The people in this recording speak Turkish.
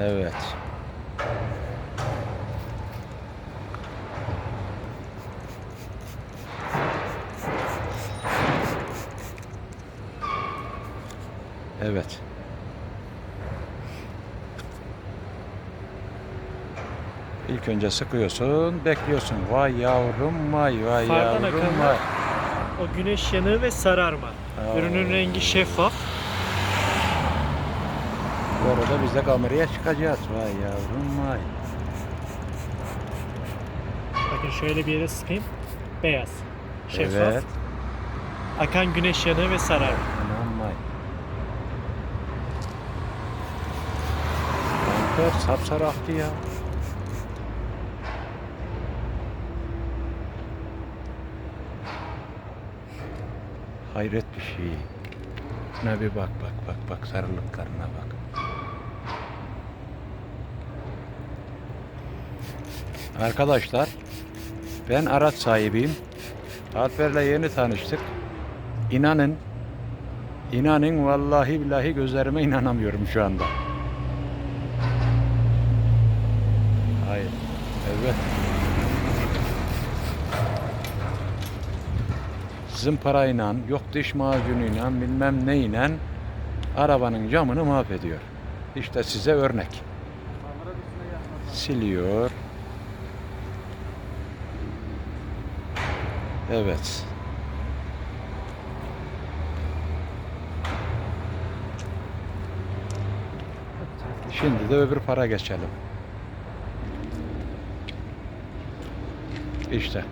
Evet. Evet. İlk önce sıkıyorsun, bekliyorsun. Vay yavrum vay, vay Fardan yavrum akanlar. vay. O güneş yanığı ve sararma. Aa. Ürünün rengi şeffaf. Bu arada biz de kameraya çıkacağız. Vay yavrum vay. Bakın şöyle bir yere sıkayım. Beyaz. Şeffaf. Evet. Akan güneş yanığı ve sararma. Anam vay. Kanka sapsarı aktı ya. Hayret bir şey. Şuna bir bak bak bak bak sarılıklarına bak. Arkadaşlar ben araç sahibiyim. Alper'le yeni tanıştık. İnanın İnanın vallahi billahi gözlerime inanamıyorum şu anda. Hayır. Evet. Zımparayla, yok diş macunuyla, bilmem neyle arabanın camını mahvediyor. İşte size örnek. Siliyor. Evet. Şimdi de öbür para geçelim. İşte.